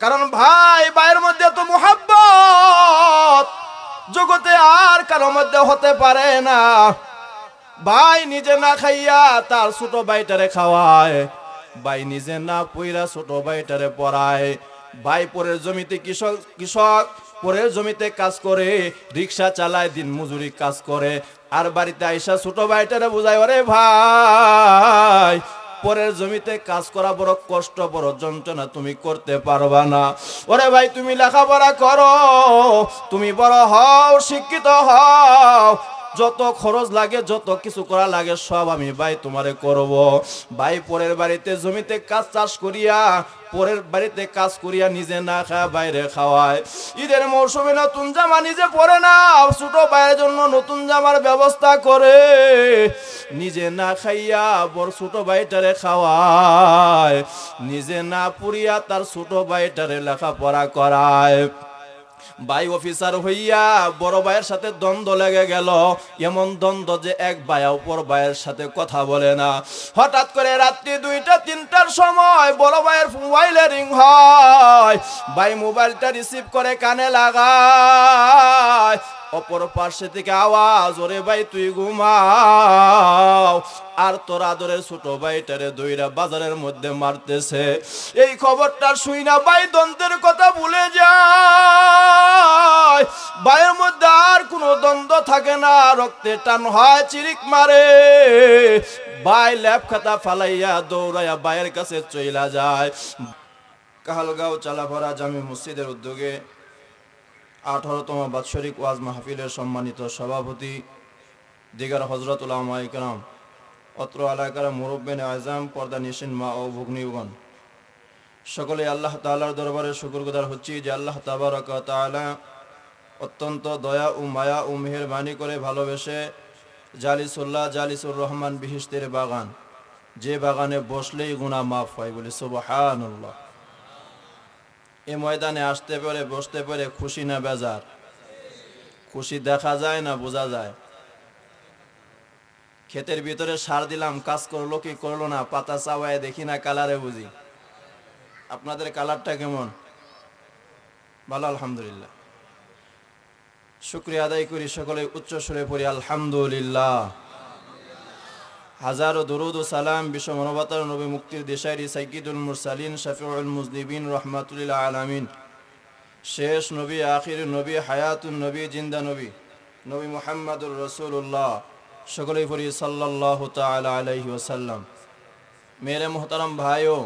কারণ ভাই, ভাইয়ের মধ্যে তো মোহাব্বত। জগতে আর কারও মধ্যে হতে পারে না। ভাই নিজে না খাইয়া তার ছোট ভাইটারে খাওয়ায়। ভাই নিজে না পইরা ছোট ভাইটারে পড়ায়। ভাই পরের জমিতে কৃষক কৃষক পরের জমিতে কাজ করে, রিক্সা চালায়, দিন মজুরি কাজ করে। আর বাড়িতে আইসা ছোট ভাইটারে বুঝায়, ওরে ভাই পরের জমিতে কাজ করা বড় কষ্ট, বড় যন্ত্রণা তুমি করতে পারবা না। ওরে ভাই, তুমি লেখাপড়া করো, তুমি বড় হও, শিক্ষিত হও। যত খরচ লাগে, যত কিছু করা লাগে, সব আমি ভাই তোমারে করব। ভাই, পরের বাড়িতে জমিতে কাজ চাষ করিয়া পরের বাড়িতে কাজ করিয়া নিজে না খা বাইরে খাওয়ায়। ঈদের মৌসুমে নতুন জামা নিজে পরে না, ছোট ভাইয়ের জন্য নতুন জামার ব্যবস্থা করে। নিজে না খাইয়া বড় ছোট ভাইটারে খাওয়ায়। নিজে না পুরিয়া তার ছোট ভাইটারে লেখাপড়া করায়। ভাই অফিসার হইয়া বড় ভাইয়ের সাথে দ্বন্দ্ব লেগে গেল। এমন দ্বন্দ্ব যে এক ভাই অপর ভাইয়ের সাথে কথা বলে না। হঠাৎ করে রাত্রি দুইটা, তিনটার সময় বড় ভাইয়ের মোবাইলে রিং হয়। ভাই মোবাইলটা রিসিভ করে কানে লাগায়। অপর পার্শ্বে থেকে আওয়াজ, ওরে ভাই তুই ঘুমাও। আর তোর আদরের ছোট ভাইটারে দইরা বাজারের মধ্যে মারতেছে। এই খবরটা শুই না, ভাই দ্বন্দ্বের কথা ভুলে যায়। ভাইয়ের মধ্যে আর কোনো দ্বন্দ্ব থাকে না, রক্তে টান হয়, চিরিক মারে। ভাই ল্যাপ খাতা ফালাইয়া দৌড়াইয়া ভাইয়ের কাছে চইলা যায়। কাহালগাঁও চালাভরা জামি মসজিদের উদ্যোগে আঠারোতম বাৎসরিক ওয়াজ মাহফিলের সম্মানিত সভাপতি দিগার হজরতুল ইকরাম, অত্র এলাকার মুরব্বেন আজম, পর্দা নিশিন মা ও ভগ্নীগণ। সকলে আল্লাহ তাআলার দরবারে শুকরগুজার হচ্ছি যে আল্লাহ তাবারক তাআলা অত্যন্ত দয়া ও মায়া ও মেহেরবানি করে ভালোবেসে জালিসুল্লাহ জালিসুর রহমান বিহিস্তের বাগান, যে বাগানে বসলেই গুনাহ মাফ হয় বলে সুবহানাল্লাহ। এই ময়দানে আসতে পারে, বসতে পারে খুশি না বেজার? খুশি দেখা যায় না, বোঝা যায়। ক্ষেতের ভিতরে সার দিলাম, কাজ করল কি করল না, পাতা চাওয়ায় দেখি না কালারে বুঝি। আপনাদের কালারটা কেমন? ভালো, আলহামদুলিল্লাহ। শুক্রিয়া আদায় করি সকলে উচ্চ সুরে পড়ি, আলহামদুলিল্লাহ। হাজারো দরুদ ও সালাম বিশ্ব মানবতার নবী মুক্তির দেশারি সাইকিদুল মুরসালিন, শফিউল মুজদিবিন রহমাতুল্লাহ আলামিন। শেষ নবী, আখির নবী, হায়াতুন নবী, জিন্দা নবী নবী মুহাম্মাদুর রসুল্লাহ সকলেই পড়ি সাল্লাল্লাহু তাআলা আলাইহি ওয়াসাল্লাম। মেরে মোহতারাম ভাইও,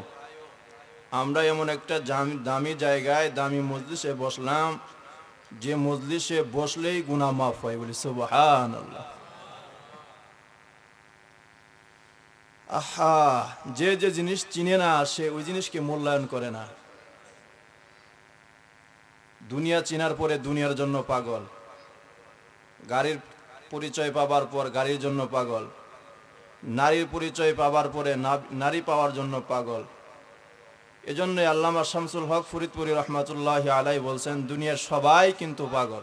আমরা এমন একটা দামি জায়গায়, দামি মজলিসে বসলাম, যে মজলিসে বসলেই গুনাহ মাফ হয় বলি, সুবহানাল্লাহ। আহা, যে যে জিনিস চিনে না, সে ওই জিনিসকে মূল্যায়ন করে না। দুনিয়া চিনার পরে দুনিয়ার জন্য পাগল। গাড়ির পরিচয় পাবার পর গাড়ির জন্য পাগল। নারীর পরিচয় পাবার পরে নারী পাওয়ার জন্য পাগল। এজন্য আল্লামা শামসুল হক ফরিদপুরি রহমাতুল্লাহ আলাই বলছেন, দুনিয়ার সবাই কিন্তু পাগল।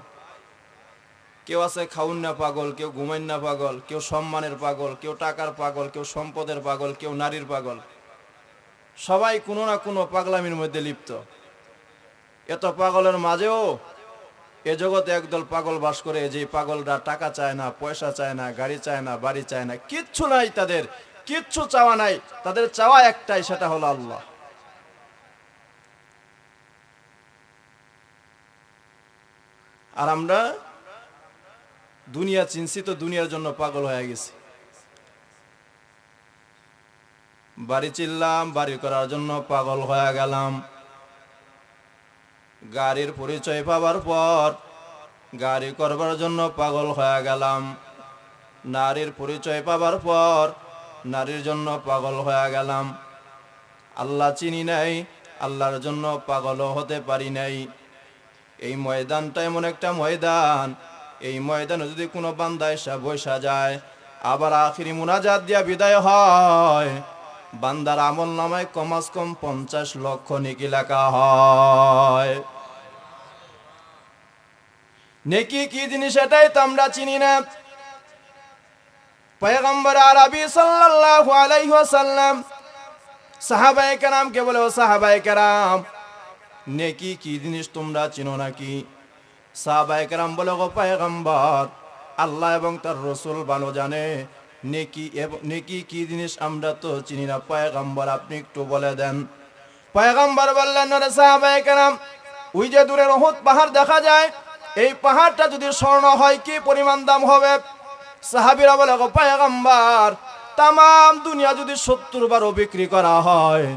কেউ আছে খাউন না পাগল, কেউ ঘুমাইন না পাগল, কেউ সম্মানের পাগল, কেউ টাকার পাগল, কেউ সম্পদের পাগল, কেউ নারীর পাগল। সবাই কোনো না কোনো পাগলামির মধ্যে লিপ্ত। এত পাগলের মাঝেও এ জগতে একদল পাগল বাস করে, যে পাগলরা টাকা চায় না, পয়সা চায় না, গাড়ি চায় না, বাড়ি চায় না, কিচ্ছু নাই তাদের, কিচ্ছু চাওয়া নাই। তাদের চাওয়া একটাই, সেটা হলো আল্লাহ। আর আমরা দুনিয়া চিনছি তো দুনিয়ার জন্য পাগল হয়ে গেছি। বাড়ি চিনলাম, বাড়ি করার জন্য পাগল হয়ে গেলাম। গাড়ির পরিচয় পাবার পর গাড়ি করবার জন্য পাগল হয়ে গেলাম। নারীর পরিচয় পাবার পর নারীর জন্য পাগল হয়ে গেলাম। আল্লাহ চিনি নাই, আল্লাহর জন্য পাগলও হতে পারি নাই। এই ময়দানটা এমন একটা ময়দান এই ময়দানে যদি কোনো বান্দা এসে বৈশা যায়, আবার আখিরি মুনাজাত দিয়া বিদায় হয়, বান্দার আমল নামায় কমাস কম পঞ্চাশ লক্ষ নেকি লেখা হয়। নেকি কি জিনিস এটাই তো আমরা চিনি না। পয়গম্বর আরবি সাল্লাল্লাহু আলাইহি ওয়াসাল্লাম সাহাবায়ে কেরাম কে বলে, ও সাহাবায়ে কেরাম, নেকি কি জিনিস তোমরা চিনো নাকি? সাহাবাইকেরাম বলে, গো পায়গাম্বার, আল্লাহ এবং তার রসুল ভালো জানে। নেকি নেকি কি জিনিস আমরা তো চিনি না। পায়গাম্বার, আপনি একটু বলে দেন। পায়গাম্বার বললেন রে সাহাবাইকেরাম ওই যে দূরে রহত পাহাড় দেখা যায়, এই পাহাড়টা যদি স্বর্ণ হয়, কি পরিমাণ দাম হবে? সাহাবিরা বলে, গো পায়গাম্বার তাম দুনিয়া যদি সত্তর বারও বিক্রি করা হয়,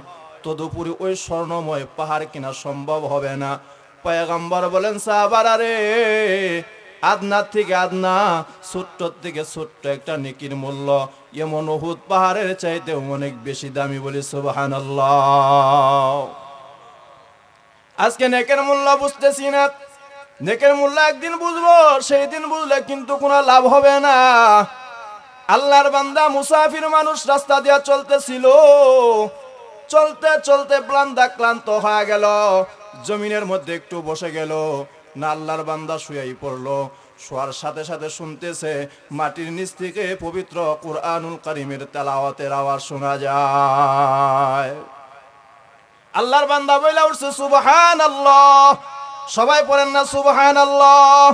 তদুপরি ওই স্বর্ণময় পাহাড় কিনা সম্ভব হবে না। পয়গম্বর বলেন, সাহাবার আরে আদনার থেকে আদনা ছোট্ট থেকে ছোট্ট একটা নেকির মূল্য। এমন ওহুদ পাহাড়ের চাইতে অনেক বেশি দামি বলি সুবাহান আজকে নেকের মূল্য বুঝতেছি না। নেকের মূল্য একদিন বুঝব, সেই দিন বুঝলে কিন্তু কোনো লাভ হবে না। আল্লাহর বান্দা মুসাফির মানুষ রাস্তা দিয়া চলতেছিল। চলতে চলতে প্লান্দা ক্লান্ত হয়ে গেল। জমিনের মধ্যে একটু বসে গেল। না বান্দা শুয়াই পড়ল। শোয়ার সাথে সাথে শুনতেছে মাটির নিচ থেকে পবিত্র কুরআনুল করিমের তেলাওয়াতের আওয়াজ শোনা যায়। আল্লাহর বান্দা বইলা উঠছে সুবহান আল্লাহ সবাই পড়েন না সুবহান আল্লাহ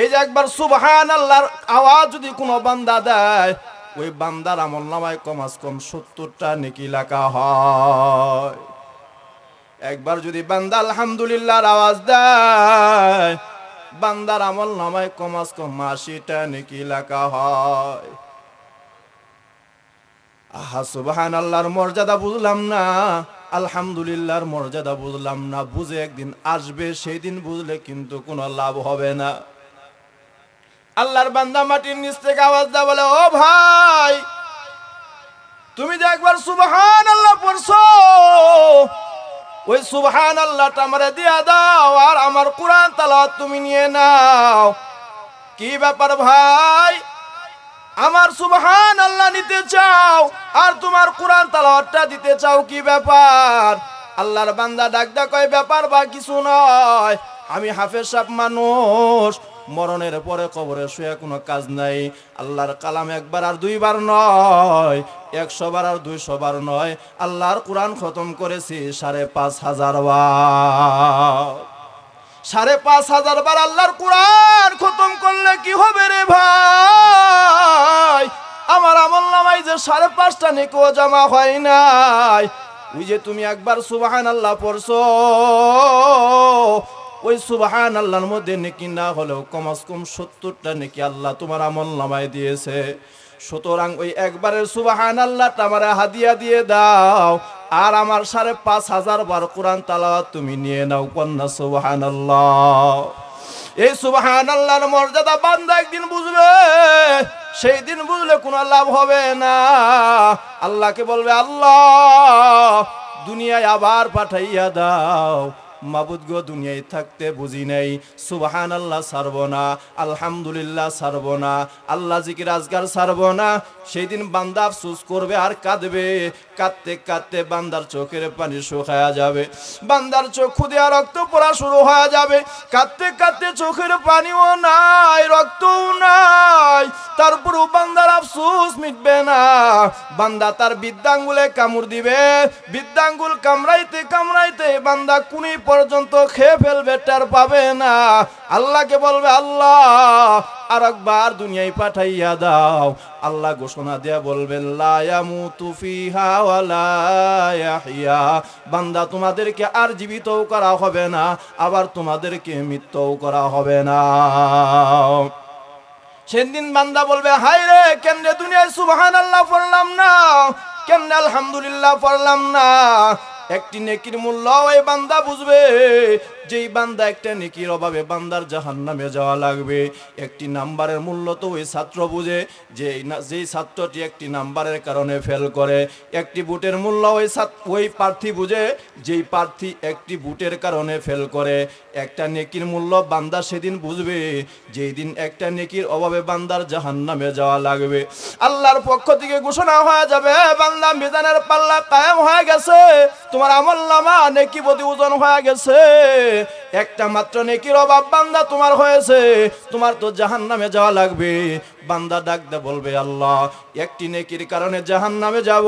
এই যে একবার সুবহান আল্লাহর আওয়াজ যদি কোনো বান্দা দেয়, ওই বান্দার আমল নামায় কমাস কম সত্তরটা নেকি লেখা হয়। একবার যদি বান্দা আলহামদুলিল্লাহর আওয়াজ দেয়, বান্দার আমল নামায় কমাস কম আশিটা নেকি লেখা হয়। আহা সুবহান আল্লাহর মর্যাদা বুঝলাম না, আলহামদুলিল্লাহর মর্যাদা বুঝলাম না, বুঝে একদিন আসবে সেই দিন বুঝলে কিন্তু কোনো লাভ হবে না। আল্লাহর বান্দা মাটির নিচ থেকে আওয়াজ দা বলে, ও ভাই, তুমি যে একবার সুবহান আল্লাহ পড়ছো ওই সুবহান আল্লাহটা আমারে দিয়া দাও, আর আমার কোরআন তালাওয়াত তুমি নিয়ে নাও। কি ব্যাপার ভাই? আমার সুবহান আল্লাহ নিতে চাও, আর তোমার কোরআন তালাওয়াতটা দিতে চাও, কি ব্যাপার? আল্লাহর বান্দা ডাক ডাক, কয়, ব্যাপার বা, কিছু নয়। আমি হাফেজ সাহেব মানুষ, মরণের পরে কবরে শুয়ে কোনো কাজ নাই। আল্লাহর কালাম একবার আর দুইবার নয়। একশো বার আর দুইশো বার নয়। আল্লাহর কোরআন খতম করেছি সাড়ে পাঁচ হাজার সাড়ে পাঁচ হাজার বার আল্লাহর কোরআন খতম করলে কি হবে রে ভাই? আমার আমল নামাই যে সাড়ে পাঁচটা নেকো জমা হয় নাই। ওই যে তুমি একবার সুবাহান আল্লাহ পড়ছো, ওই সুবাহান আল্লাহর মধ্যে নেকি না হলেও কমাস কম সত্তরটা নেকি আল্লাহ তোমার আমল নামায় দিয়েছে। সুতরাং ওই একবারের সুবাহান আল্লাহটা আমার হাদিয়া দিয়ে দাও। আর আমার সাড়ে পাঁচ হাজার বার কোরআন তালাওয়াত তুমি নিয়ে নাও কন্যা সুবাহান আল্লাহ এই সুবাহান আল্লাহর মর্যাদা বান্দা একদিন বুঝবে, সেই দিন বুঝলে কোনো লাভ হবে না। আল্লাহকে বলবে, আল্লাহ, দুনিয়ায় আবার পাঠাইয়া দাও। মাবুদ গো দুনিয়ায় থাকতে বুঝি নাই। সুবাহান আল্লাহ সারব না, আলহামদুলিল্লাহ সারব না, আল্লাহ জিকির আজগার সারব না। সেই দিন বান্দা আফসুস করবে আর কাঁদবে। কাঁদতে কাঁদতে বান্দার চোখের পানি শুকায়া যাবে। বান্দার চোখ খুদিয়া রক্ত পড়া শুরু হয়ে যাবে। কাঁদতে কাঁদতে চোখের পানিও নাই, রক্তও নাই। তারপরও বান্দার আফসুস মিটবে না। বান্দা তার বিদ্যাঙ্গুলে কামড় দিবে। বিদ্যাঙ্গুল কামড়াইতে কামড়াইতে বান্দা কুনি পর্যন্ত খেয়ে ফেলবে, টের পাবে না। আল্লাহকে বলবে, আল্লাহ আর একবার দুনিয়ায় পাঠাইয়া দাও। আল্লাহ ঘোষণা দেয়া বলবেন বান্দা, তোমাদেরকে আর জীবিতও করা হবে না, আবার তোমাদেরকে মৃত্যুও করা হবে না। সেদিন বান্দা বলবে হাই রে কেন্দ্রে দুনিয়ায় সুবহান আল্লাহ পড়লাম না? কেমনে আলহামদুলিল্লাহ পড়লাম না? একটি নেকির মূল্য বান্দা বুঝবে। যেই বান্দা একটা নেকির অভাবে বান্দার জাহান নামে যাওয়া লাগবে। একটি নাম্বারের মূল্য তো ওই ছাত্র বুঝে, যে যেই ছাত্রটি একটি নাম্বারের কারণে ফেল করে, একটি বুটের মূল্য ওই ওই প্রার্থী বুঝে, যেই প্রার্থী একটি বুটের কারণে ফেল করে। একটা নেকির মূল্য বান্দা সেদিন বুঝবে, যেই দিন একটা নেকির অভাবে বান্দার জাহান নামে যাওয়া লাগবে। আল্লাহর পক্ষ থেকে ঘোষণা হয়ে যাবে বান্দা, মিজানের পাল্লা কায়েম হয়ে গেছে। তোমার আমল নামা নেকি প্রতি ওজন হয়ে গেছে। একটা মাত্র নেকির অভাব বান্দা তোমার হয়েছে। তোমার তো জাহান নামে যাওয়া লাগবে। বান্দা ডাক দে বলবে, আল্লাহ, একটি নেকির কারণে জাহান নামে যাব।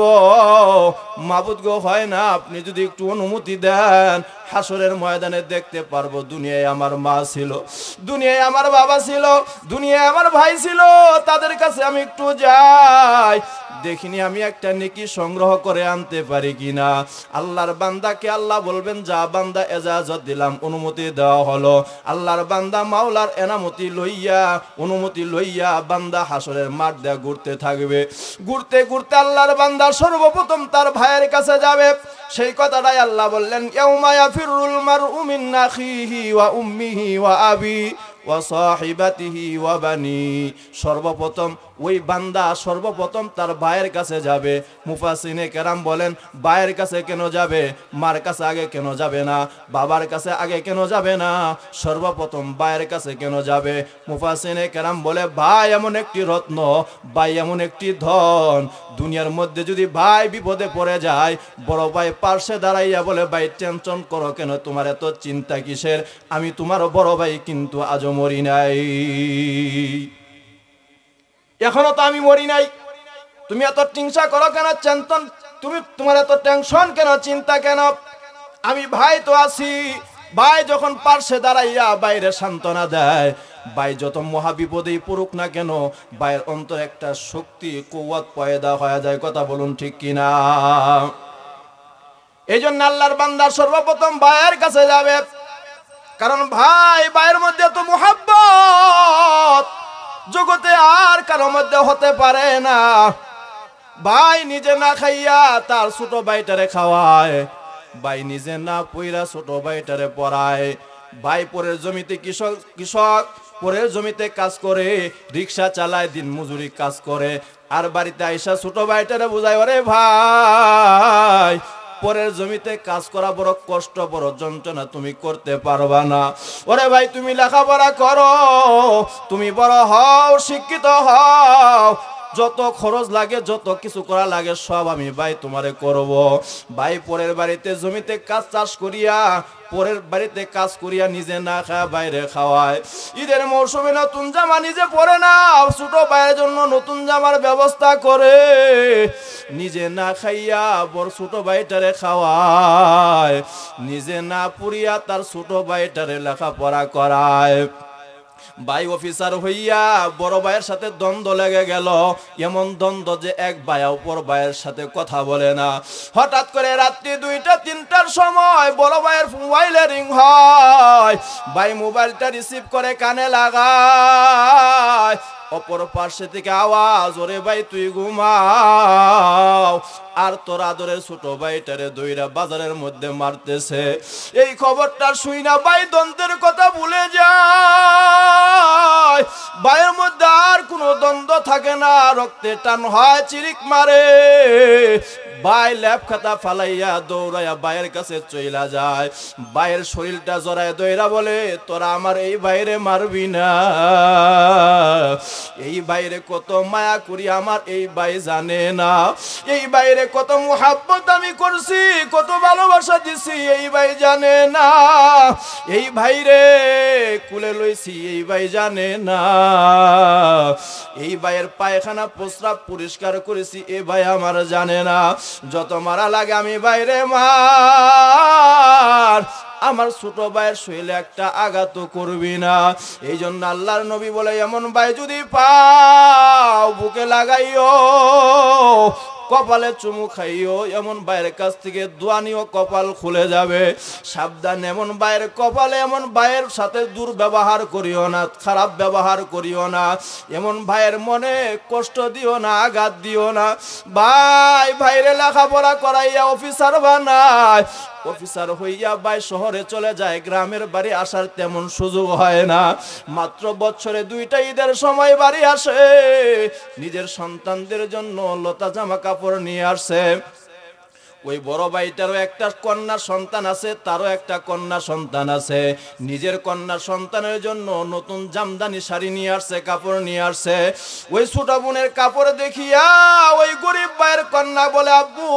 মাবুদ গো, হয় না? আপনি যদি একটু অনুমতি দেন হাসরের ময়দানে দেখতে পারব দুনিয়ায় আমার মা ছিল, দুনিয়ায় আমার বাবা ছিল, দুনিয়ায় আমার ভাই ছিল, তাদের কাছে আমি একটু যাই। দেখিনি আমি একটা নেকি সংগ্রহ করে আনতে পারি কিনা। আল্লাহর বান্দাকে আল্লাহ বলবেন, যা বান্দা এজাজত দিলাম, অনুমতি দেওয়া হলো। আল্লাহর বান্দা মাওলার এনামতি লইয়া, অনুমতি লইয়া বান্দা হাসরের মাঠ দেয়া ঘুরতে থাকবে। ঘুরতে ঘুরতে আল্লাহর বান্দা সর্বপ্রথম তার ভাইয়ের কাছে যাবে। সেই কথাটাই আল্লাহ বললেন সর্বপ্রথম ওই বান্দা সর্বপ্রথম তার ভাইয়ের কাছে যাবে। মুফাসিনে কেরাম বলেন, ভাইয়ের কাছে কেন যাবে? মার কাছে আগে কেন যাবে না? বাবার কাছে আগে কেন যাবে না? সর্বপ্রথম ভাইয়ের কাছে কেন যাবে? মুফাসিনে কেরাম বলে, ভাই এমন একটি রত্ন, ভাই এমন একটি ধন। দুনিয়ার মধ্যে যদি ভাই বিপদে পড়ে যায়, বড় ভাই পার্শ্বে দাঁড়াইয়া বলে, ভাই, টেনশন করো কেন? তোমার এত চিন্তা কিসের? আমি তোমার বড় ভাই কিন্তু আজও মরি নাই। এখনও তো আমি মরি নাই। তুমি এত টিংসা করো কেন, চেন্তন? তুমি তোমার এত টেনশন কেন, চিন্তা কেন? আমি ভাই তো আছি। ভাই যখন পার্শ্বে দাঁড়াইয়া বাইরে সান্ত্বনা দেয়, ভাই যত মহাবিপদেই পড়ুক না কেন, ভাইয়ের অন্তর একটা শক্তি, কৌয়াত পয়দা হয়ে যায়। কথা বলুন ঠিক কিনা? এই জন্য আল্লাহর বান্দার সর্বপ্রথম ভাইয়ের কাছে যাবে। কারণ ভাই, ভাইয়ের মধ্যে তো মোহাব্বত। জগতে আর কারও মধ্যে হতে পারে না। ভাই নিজে না খাইয়া তার ছোট ভাইটারে খাওয়ায়। ভাই নিজে না পইরা ছোট ভাইটারে পড়ায়। ভাই পরের জমিতে কৃষক কৃষক পরের জমিতে কাজ করে, রিক্সা চালায়, দিন মজুরি কাজ করে। আর বাড়িতে আইসা ছোট ভাইটারে বুঝায়, ওরে ভাই পরের জমিতে কাজ করা বড় কষ্ট, বড় যন্ত্রণা তুমি করতে পারবা না। ওরে ভাই, তুমি লেখাপড়া করো, তুমি বড় হও, শিক্ষিত হও যত খরচ লাগে, যত কিছু করা লাগে, সব আমি ভাই তোমারে করব। ভাই, পরের বাড়িতে জমিতে কাজ চাষ করিয়া, পরের বাড়িতে কাজ করিয়া নিজে না খায়, বাইরে খাওয়ায়। ঈদের মৌসুমে নতুন জামা নিজে পরে না ছোট ভাইয়ের জন্য নতুন জামার ব্যবস্থা করে। নিজে না খাইয়া বড় ছোট ভাইটারে খাওয়ায়। নিজে না পুরিয়া তার ছোট ভাইটারে লেখাপড়া করায়। ভাই অফিসার হইয়া বড় ভাইয়ের সাথে দ্বন্দ্ব লেগে গেল। এমন দ্বন্দ্ব যে এক ভাই অপর ভাইয়ের সাথে কথা বলে না। হঠাৎ করে রাত্রি দুইটা, তিনটার সময় বড় ভাইয়ের মোবাইলে রিং হয়। ভাই মোবাইলটা রিসিভ করে কানে লাগায়। অপর পার্শ্বে থেকে আওয়াজ, ওরে ভাই তুই ঘুমাও। আর তোর আদরের ছোট ভাইটারে দইরা বাজারের মধ্যে মারতেছে। এই খবরটা শুই না, ভাই দ্বন্দ্বের কথা ভুলে যায়। ভাইয়ের মধ্যে আর কোনো দ্বন্দ্ব থাকে না, রক্তে টান হয়, চিরিক মারে। ভাই ল্যাপ খাতা ফালাইয়া দৌড়াইয়া ভাইয়ের কাছে চইলা যায়। ভাইয়ের শরীরটা জড়ায় দইরা বলে, তোরা আমার এই বাইরে মারবি না। এই বাইরে কত মায়া করি আমার এই ভাই জানে না। এই বাইরে কত মোহাব্বত আমি করছি, কত ভালোবাসা দিছি, এই ভাই জানে না। এই ভাইরে কুলে লইছি, এই ভাই জানে না। এই ভাইয়ের পায়খানা, প্রস্রাব পরিষ্কার করেছি এই ভাই আমার জানে না। যত মারা লাগে আমি বাইরে মার। আমার ছোট ভাইয়ের শৈলে একটা আঘাত করবি না। এই জন্য আল্লাহর নবী বলে, এমন ভাই যদি পাও, বুকে লাগাইও কপালে চুমু খাইও, এমন বাইরের কাছ থেকে দোয়ানিও কপাল খুলে যাবে। সাবধান, এমন বাইরের কপালে, এমন ভাইয়ের সাথে দুর্ব্যবহার করিও না, খারাপ ব্যবহার করিও না। এমন ভাইয়ের মনে কষ্ট দিও না, আঘাত দিও না। ভাই, ভাইরে লেখাপড়া করাইয়া অফিসার বানায়। অফিসার হইয়া বাই শহরে চলে যায়, গ্রামের বাড়ি আসার তেমন সুযোগ হয় না। মাত্র বছরে দুইটা ঈদের সময় বাড়ি আসে। নিজের সন্তানদের জন্য লতা জামা কাপড় নিয়ে আসে। ওই বড় ভাইটারও একটা কন্যা সন্তান আছে, তারও একটা কন্যা সন্তান আছে। নিজের কন্যা সন্তানের জন্য নতুন জামদানি শাড়ি নিয়ে আসছে, কাপড় নিয়ে আসছে। ওই ছোট বোনের কাপড় দেখিয়া ওই গরিব ভাইয়ের কন্যা বলে, আব্বু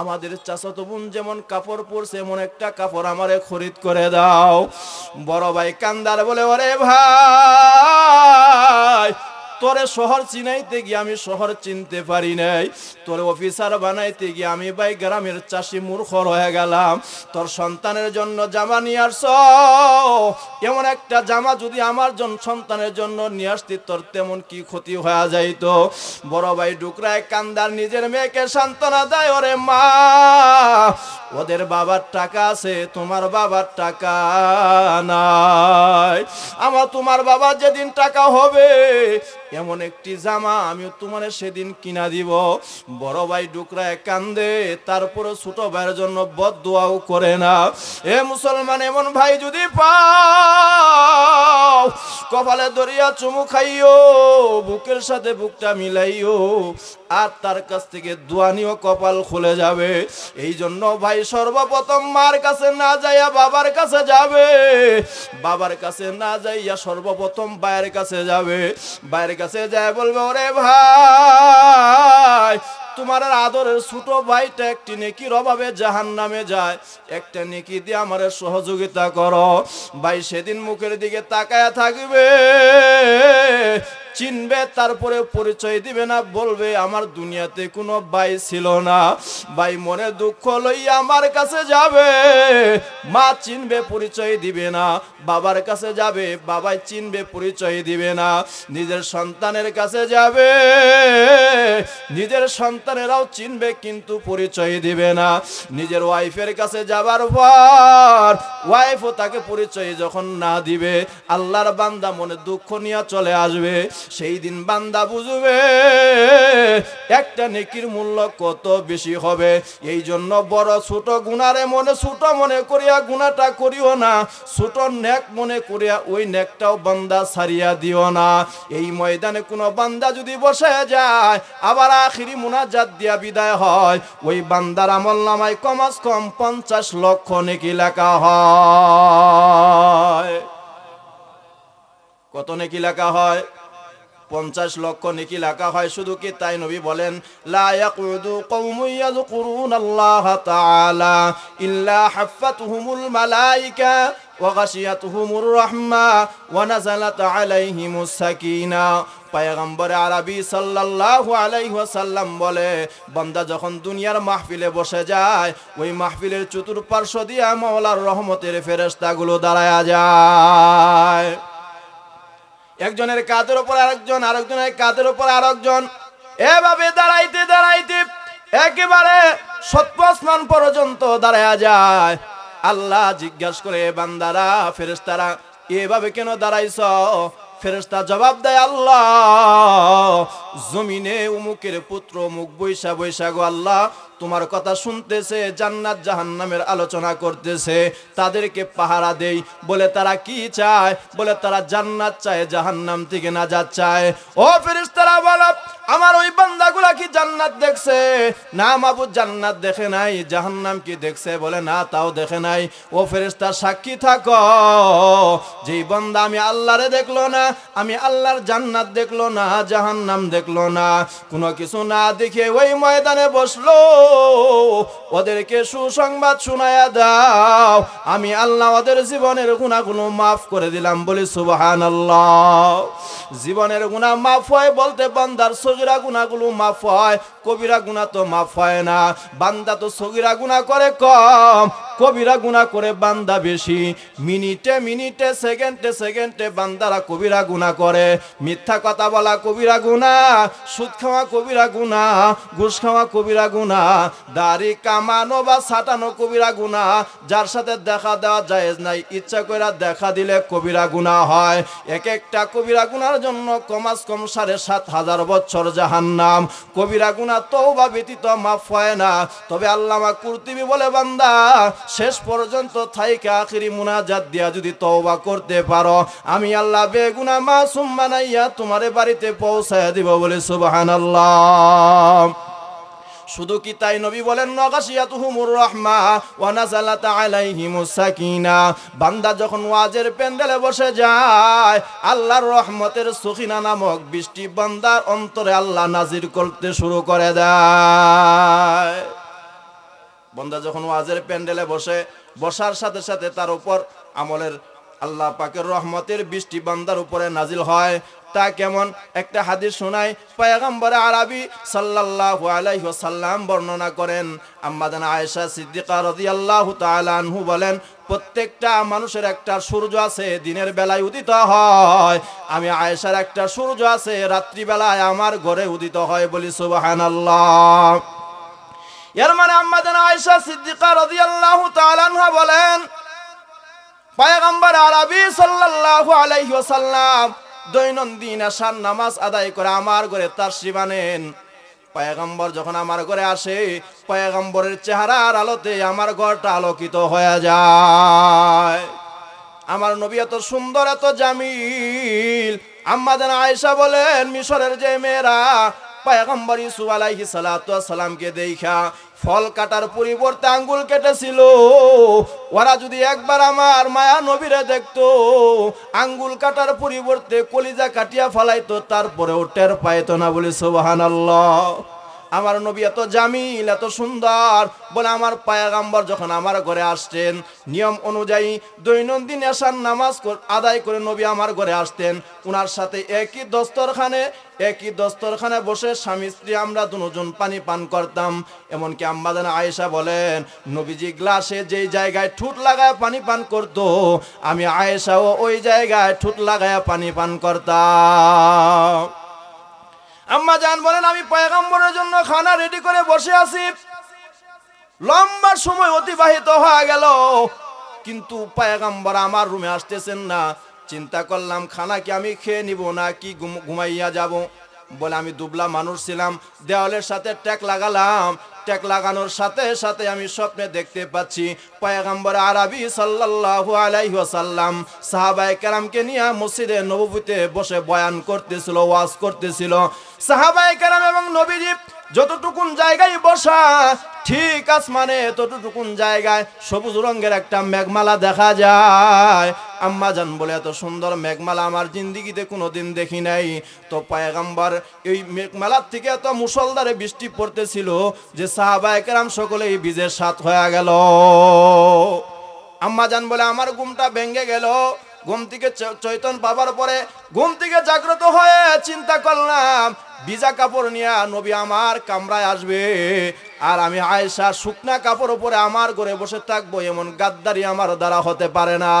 আমাদের চাচাতো বোন যেমন কাপড় পরছে, এমন একটা কাপড় আমারে খরিদ করে দাও। বড় ভাই কান্দার বলে, ওরে ভাই তোরে শহর চিনাইতে গিয়ে আমি শহর চিনতে পারি নাই। তোর অফিসার বানাইতে গিয়ে আমি ভাই গ্রামের চাষি মূর্খর হয়ে গেলাম। তোর সন্তানের জন্য জামা নিয়ে আসছ। এমন একটা জামা যদি আমার জন্য সন্তানের জন্য নিয়ে আসতি, তোর তেমন কি ক্ষতি হয়ে যাইতো। বড় ভাই ডুকরায় কান্দার নিজের মেয়েকে সান্ত্বনা দেয়, ওরে মা, ওদের বাবার টাকা আছে, তোমার বাবার টাকা নাই। আমার তোমার বাবা যেদিন টাকা হবে এমন একটি জামা আমি তোমার সেদিন কিনা দিব। বড় ভাই ডুকরায় কান্দে তারপরে ছোট ভাইয়ের জন্য বদ দোয়াও করে না। এ মুসলমান, এমন ভাই যদি পাও কপালে দরিয়া চুমু খাইও, বুকের সাথে বুকটা মিলাইও, আর তার কাছ থেকে দুয়ানিও কপাল খুলে যাবে। এই জন্য ভাই সর্বপ্রথম মার কাছে না যাইয়া বাবার কাছে যাবে। বাবার কাছে না যাইয়া সর্বপ্রথম ভাইয়ের কাছে যাবে। ভাইয়ের কাছে যায় বলবে, ওরে ভাই তোমার আদরের ছোট ভাইটা একটি নেকির অভাবে জাহান নামে যায়। একটা নেকি দিয়ে আমার সহযোগিতা করো। ভাই সেদিন মুখের দিকে তাকায়া থাকবে, চিনবে, তারপরে পরিচয় দিবে না, বলবে, আমার দুনিয়াতে কোনো ভাই ছিল না। ভাই মনে দুঃখ লইয়া আমার কাছে যাবে, মা চিনবে, পরিচয় দিবে না। বাবার কাছে যাবে, বাবাই চিনবে, পরিচয় দিবে না। নিজের সন্তানের কাছে যাবে, নিজের সন্তানেরাও চিনবে, কিন্তু পরিচয় দিবে না। নিজের ওয়াইফের কাছে যাবার পর ওয়াইফও তাকে পরিচয় যখন না দিবে, আল্লাহর বান্দা মনে দুঃখ নিয়ে চলে আসবে। সেই দিন বান্দা বুঝবে, একটা নেকির মূল্য কত বেশি হবে। এই জন্য বড় ছোট গুণারে মনে, ছোট মনে করিয়া গুণাটা করিও না। ছোট নেক মনে করিয়া ওই নেকটাও বান্দা সারিয়া দিও না। এই ময়দানে কোনো বান্দা যদি বসে যায়, আবার আখিরি মুনাজাত দিয়া বিদায় হয়। ওই বান্দার আমল নামায় কমাস কম পঞ্চাশ লক্ষ নেকি লেখা হয়। কত নেকি লেখা হয়? পঞ্চাশ লক্ষ নেকি লেখা হয়। শুধু কি তাই নবী বলেন, লা রাহমা ওয়া নাযালাত আলাইহিমুস সাকিনা পায়গম্বর আরবি সাল্লাল্লাহু আলাইহি ওয়াসাল্লাম বলে, বান্দা যখন দুনিয়ার মাহফিলে বসে যায়, ওই মাহফিলের চতুর্পার্শ্ব দিয়া মাওলার রহমতের ফেরেশতাগুলো দাঁড়ায়া যায়। একজনের কাঁধের উপর আরেকজন, আরেকজনের কাঁধের উপর আরেকজন। এভাবে দাঁড়াইতে দাঁড়াইতে একেবারে আসমান পর্যন্ত দাঁড়ায়া যায়। আল্লাহ জিজ্ঞাসা করে বান্দারা ফেরেস্তারা এভাবে কেন দাঁড়াইছ? ফেরেস্তা জবাব দেয়, আল্লাহ, জমিনে উমুকের পুত্র মুখ বৈশা বৈশাখ আল্লাহ তোমার কথা শুনতেছে, জান্নাত জাহান্নামের আলোচনা করতেছে। তাদেরকে পাহারা দেই, বলে তারা কি চায়? বলে তারা জান্নাত চায়, জাহান্নাম থেকে নাজাত চায়। ও ফেরেশতারা, বলো, আমার ওই বান্দাগুলা কি জান্নাত দেখছে? না মাবুদ জান্নাত দেখে নাই, জাহান্নাম কি দেখছে বলে না, তাও দেখে নাই। ও ফেরেশতা, সাক্ষী থাকো, যেই বান্দা আমি আল্লাহরে দেখল না, আমি আল্লাহর জান্নাত দেখল না, জাহান্নাম দেখল না। কোনো কিছু না দেখে ওই ময়দানে বসল। ওদেরকে সুসংবাদ শোনায়া দাও। আমি আল্লাহ ওদের জীবনের গুণাগুলো মাফ করে দিলাম, বলি সুবাহান জীবনের গুণা মাফ হয় বলতে বান্দার সজরা গুণাগুলো মাফ হয়। কবিরা গুণা তো মাফ হয় না, বান্দা তো সগিরা গুণা করে কম। কবিরা গুণা করে বান্দা বেশি, মিনিটে মিনিটে, সেকেন্ডে সেকেন্ডে বান্দারা কবিরা গুণা করে। মিথ্যা কথা বলা কবিরা গুণা, সুদ খাওয়া কবিরা গুণা, ঘুষ খাওয়া কবিরা গুণা, দাড়ি কামানো বা সাটানো কবিরা গুণা, যার সাথে দেখা দেওয়া যায় নাই, ইচ্ছা করে দেখা দিলে কবিরা গুণা হয়। এক একটা কবিরা গুনার জন্য কমাস কম সাড়ে সাত হাজার বছর জাহান্নাম। কবিরা গুণা তৌবা ব্যতীত মাফ হয় না। তবে আল্লামা কুর্তিবি বলে, বান্দা, শেষ পর্যন্ত থাইকে আখিরি মুনাজাত দিয়া যদি তওবা করতে পারো, আমি আল্লাহ বেগুনা মাসুম বানাইয়া তোমারে বাড়িতে পৌঁছায় দিব বলে, সুবহানাল্লাহ। শুধু কি তাই নবী বলেন নগাসিয়াতুহুমুর রাহমা ওয়া নাযালাত আলাইহিমুস সাকিনা বান্দা যখন ওয়াজের প্যান্ডেলে বসে যায়, আল্লাহর রহমতের সখিনা নামক বৃষ্টি বান্দার অন্তরে আল্লাহ নাজির করতে শুরু করে দেয়। বন্দা যখন ওয়াজের প্যান্ডেলে বসে, বসার সাথে সাথে তার উপর আমলের আল্লাহ পাকের রহমতের বৃষ্টি বান্দার উপরে নাজিল হয়। তা কেমন? একটা হাদিস শোনায়, পয়গম্বরে আরবি সাল্লাল্লাহু আলাইহি ওয়াসাল্লাম বর্ণনা করেন। আম্মাদান আয়েশা সিদ্দিকা রাদিয়াল্লাহু তাআলা আনহু বলেন, প্রত্যেকটা মানুষের একটা সূর্য আছে, দিনের বেলায় উদিত হয়। আমি আয়েশার একটা সূর্য আছে, রাত্রিবেলায় আমার ঘরে উদিত হয় বলি সুবহানাল্লাহ। এর মানে আম্মাদান আয়েশা সিদ্দিকা রাদিয়াল্লাহু তাআলা আনহা বলেন, পয়গম্বর আরবি সাল্লাল্লাহু আলাইহি ওয়াসাল্লাম দৈনন্দিন আসার নামাজ আদায় করে আমার ঘরে তার শিবানেন পয়গম্বর যখন আমার ঘরে আসে, পয়গম্বরের চেহারার আলোতে আমার ঘরটা আলোকিত হয়ে যায়। আমার নবী এত সুন্দর, এত জামিল। আম্মাদান আয়সা বলেন, মিশরের যে মেয়েরা পয়গম্বর ইসু আলাইহি সালাতু সালামকে দেখা ফল কাটার পরিবর্তে আঙ্গুল কেটেছিল। ওরা যদি একবার আমার মায়া নবীরে দেখতো, আঙ্গুল কাটার পরিবর্তে কলিজা কাটিয়া ফলাইতো, তারপরেও টের পাইতো না বলে সুবহানাল্লাহ। আমার নবী এত জামিল, এত সুন্দর। বলে আমার পায়াগাম্বর যখন আমার ঘরে আসতেন, নিয়ম অনুযায়ী দৈনন্দিন এসার নামাজ আদায় করে নবী আমার ঘরে আসতেন। ওনার সাথে একই দস্তরখানে একই দস্তরখানে বসে স্বামী, স্ত্রী, আমরা দুজন পানি পান করতাম। এমনকি আম্মাদান আয়েশা বলেন, নবীজি গ্লাসে যেই জায়গায় ঠুট লাগায় পানি পান করত, আমি আয়েশাও ওই জায়গায় ঠুট লাগায় পানি পান করতাম। আম্মা জান বলেন, আমি পয়গম্বরের জন্য খানা রেডি করে বসে আছি। লম্বা সময় অতিবাহিত হয়ে গেল। কিন্তু পয়গম্বর আমার রুমে আসতেছেন না। চিন্তা করলাম, খানা কি আমি খেয়ে নিব না কি ঘুম- ঘুমাইয়া যাব? বলে, আমি দুবলা মানুষ ছিলাম, দেওয়ালের সাথে ট্যাক লাগালাম। ট্যাক লাগানোর সাথে সাথে আমি স্বপ্নে দেখতে পাচ্ছি পয়গম্বর আরবি সাল্লাল্লাহু আলাইহি ওয়াসাল্লাম। সাহাবায়ে কেরামকে নিয়ে মসজিদে নববীতে বসে বয়ান করতেছিল, ওয়াজ করতেছিল। সাহাবায়ে কেরাম এবং নবীজি যতটুকুন জায়গায় বসা ঠিক আসমানে ততটুকুন জায়গায় সবুজ রঙের একটা মেঘমালা দেখা যায়। আম্মা জান বলে, এত সুন্দর মেঘমালা আমার জিন্দিগিতে কোনোদিন দেখি নাই। তো পায়গাম্বার, এই মেঘমালার থেকে এত মুসলধারে বৃষ্টি পড়তেছিল যে সাহাবায়ে কেরাম সকলেই বীজের সাথ হয়ে গেল। আম্মা জান বলে, আমার ঘুমটা ভেঙে গেল। ঘুম থেকে চৈতন পাবার পরে ঘুম থেকে জাগ্রত হয়ে চিন্তা করলাম ভিজা কাপড় নিয়ে নবী আমার কামরায় আসবে। আর আমি আয়েশা শুকনা কাপড় উপরে আমার ঘরে বসে থাকব, এমন গাদ্দারি আমার দ্বারা হতে পারে না।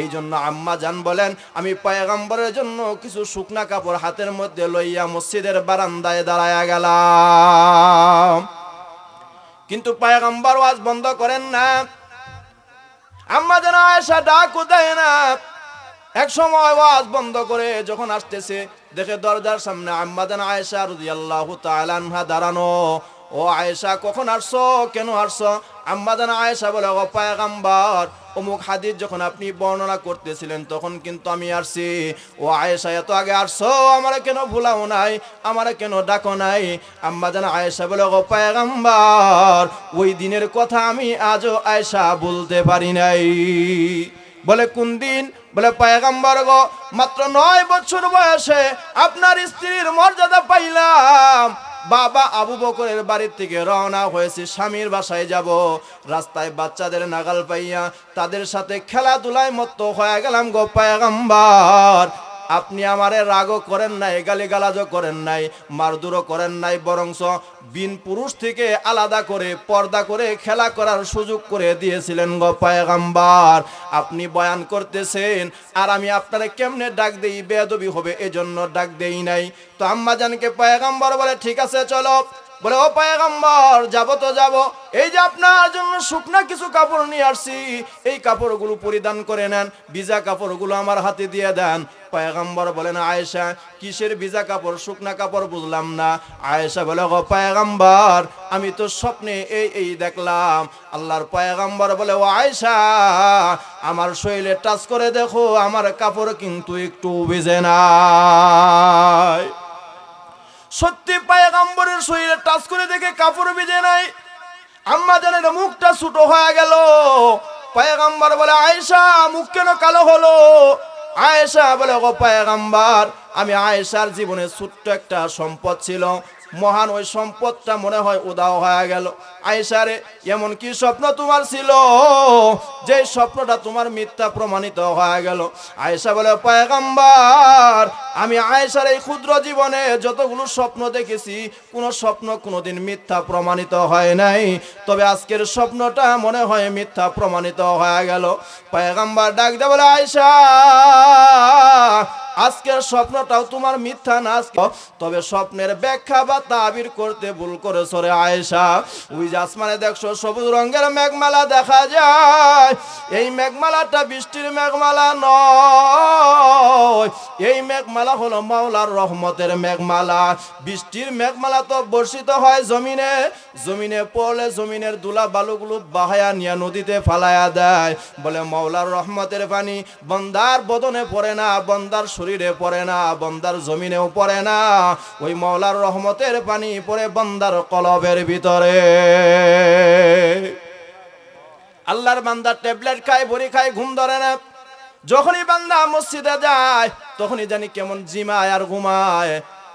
এই জন্য আম্মা যান বলেন, আমি পয়গম্বরের জন্য কিছু শুকনা কাপড় হাতের মধ্যে লইয়া মসজিদের বারান্দায় দাঁড়ায়া গেলাম। কিন্তু পয়গম্বর ওয়াজ বন্ধ করেন না। আম্মা যেন আয়েশা ডাকও দেয় না। এক সময় ওয়াজ বন্ধ করে যখন আসতেছে দেখে দরজার সামনে আম্মা যেন আয়েশা রাদিয়াল্লাহু তাআলা আনহা দাঁড়ানো। ও আয়েশা, কখন আসছো? কেন আসছো? আম্মা যেন আয়েশা বলে, ও পায়গাম্বার, অমুক হাদিস যখন আপনি বর্ণনা করতেছিলেন, তখন কিন্তু আমি আসছি। ও আয়েশা, এত আগে আসছো? আমার কেন ভুলাও নাই? আমার কেন ডাকো নাই? আম্মা যেন আয়েশা বলে, ও পায়গাম্বার, ওই দিনের কথা আমি আজও আয়েশা বলতে পারি নাই। বলে, কোন দিন? বলে পায়গাম্বর গো মাত্র নয় বছর বয়সে আপনার স্ত্রীর মর্যাদা পাইলাম। বাবা আবু বকরের বাড়ির থেকে রওনা হয়েছে, স্বামীর বাসায় যাব। রাস্তায় বাচ্চাদের নাগাল পাইয়া তাদের সাথে খেলাধুলায় মত্ত হয়ে গেলাম গো পায়গাম্বার। আপনি আমারে রাগও করেন নাই গালি গালাজও করেন নাই মারদুরও করেন নাই, বরংস বিন পুরুষ থেকে আলাদা করে পর্দা করে খেলা করার সুযোগ করে দিয়েছিলেন গো পায়গাম্বার। আপনি বয়ান করতেছেন, আর আমি আপনারে কেমনে ডাক দেই বেদবি হবে, এজন্য ডাক দেই নাই। তো আম্মা জানকে পায়গাম্বার বলে, ঠিক আছে, চলো। বলে, ও পায়গাম্বর, যাব তো যাব। এই যে আপনার জন্য শুকনা কিছু কাপড় নিয়ে আসছি, এই কাপড়গুলো পরিধান করে নেন, ভিজা কাপড়গুলো আমার হাতে দিয়ে দেন। পায়গাম্বর বলেন, আয়েশা, কিসের ভিজা কাপড়, শুকনা কাপড় বুঝলাম না। আয়েশা বলে, গো পায়গাম্বর, আমি তো স্বপ্নে এই এই দেখলাম। আল্লাহর পায়গাম্বর বলে, ও আয়েশা, আমার শরীরে টাচ করে দেখো, আমার কাপড় কিন্তু একটু ভিজে নাই। সত্যি পায়গাম্বরের শরীরে টাচ করে দেখে কাপড় ভিজে নাই। আম্মা জানের মুখটা ছোট হয়ে গেল। পায়গাম্বার বলে, আয়েশা, মুখ কেন কালো হলো? আয়েশা বলে, গো পায়গাম্বার, আমি আয়েশার জীবনে ছোট্ট একটা সম্পদ ছিল মহান ওই সম্পদটা মনে হয় উদাও হয়ে গেল। আয়েশারে, এমন কি স্বপ্ন তোমার ছিল? যে স্বপ্নটা তোমার মিথ্যা প্রমাণিত হয়ে গেল। আয়েশা বলে, পায়গাম্বার, আমি আয়েশার এই ক্ষুদ্র জীবনে যতগুলো স্বপ্ন দেখেছি, কোনো স্বপ্ন কোনোদিন মিথ্যা প্রমাণিত হয় নাই। তবে আজকের স্বপ্নটা মনে হয় মিথ্যা প্রমাণিত হয়ে গেল। পায়গাম্বার ডাক দে বলে, আয়েশা, আজকের স্বপ্নটাও তোমার মিথ্যা না তবে স্বপ্নের ব্যাখ্যা বা তাবির করতে ভুল করে সরে আয়েশা। ওই আসমানে দেখছ, সবুজ রঙের মেঘমালা দেখা যায়। এই মেঘমালাটা বৃষ্টির মেঘমালা নয়। এই মেঘমালা হলো মাওলার রহমতের মেঘমালা। বৃষ্টির মেঘমালা তো বর্ষিত হয় জমিনে। জমিনে পড়লে জমিনের দুলা বালুগুলো বাহায়া নিয়ে নদীতে ফালায়া দেয়। বলে, মাওলার রহমতের পানি বন্দার বদনে পড়ে না, বন্দার শরীরে পড়ে না, বন্দার জমিনেও পড়ে না। ওই মাওলার রহমতের পানি পড়ে বন্দার কলবের ভিতরে। আল্লাহর বান্দা ট্যাবলেট খায় ভরি খায়, ঘুম ধরে না। যখনই বান্দা মসজিদে যায়, তখনই জানি কেমন জিমায় আর ঘুমায়।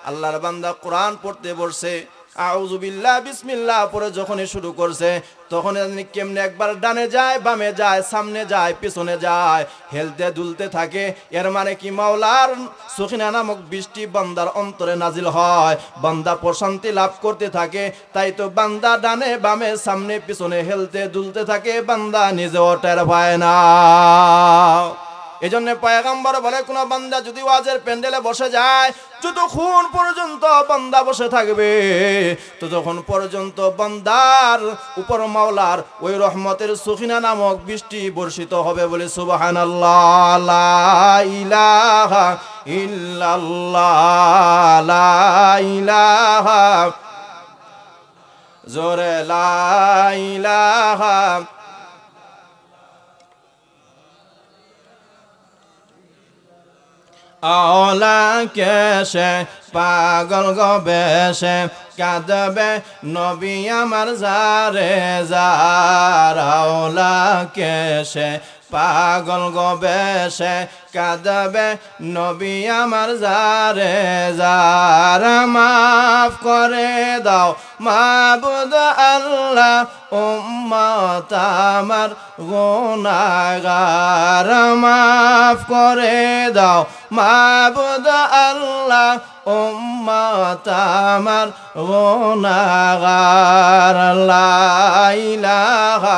আল্লাহর বান্দা কোরআন পড়তে বসছে আউজুবিল্লাহ বিসমিল্লাহ পরে যখনই শুরু করছে তখন কেমনে একবার ডানে যায়, বামে যায়, সামনে যায়, পিছনে যায়, হেলতে দুলতে থাকে। এর মানে কি, মাওলার সখিনা নামক বৃষ্টি বান্দার অন্তরে নাজিল হয়। বান্দা প্রশান্তি লাভ করতে থাকে, তাই তো বান্দা ডানে, বামে, সামনে, পিছনে হেলতে দুলতে থাকে। বান্দা নিজেও টের পায় না। এই জন্য পয়গাম্বর বলে, কোন বান্দা যদি ওয়াজের প্যান্ডেলে বসে যায়, যতক্ষণ পর্যন্ত বান্দা বসে থাকবে, ততক্ষণ পর্যন্ত বান্দার উপর মাওলার ওই রহমতের সুখিনা নামক বৃষ্টি বর্ষিত হবে বলে সুবাহান জোরে লা কেশে পাগল গবেশে কাঁদবে নবী আমার যারে যার কেশে পাগল গবেশে কাঁদবে নবী আমার যারে, যার মাফ করে দাও। মাবুদ আল্লাহ উম্মত আমার গুনাহগার মাফ করে দাও। মাবুদ আল্লাহ উম্মত আমার গুনাহগার, লা ইলাহা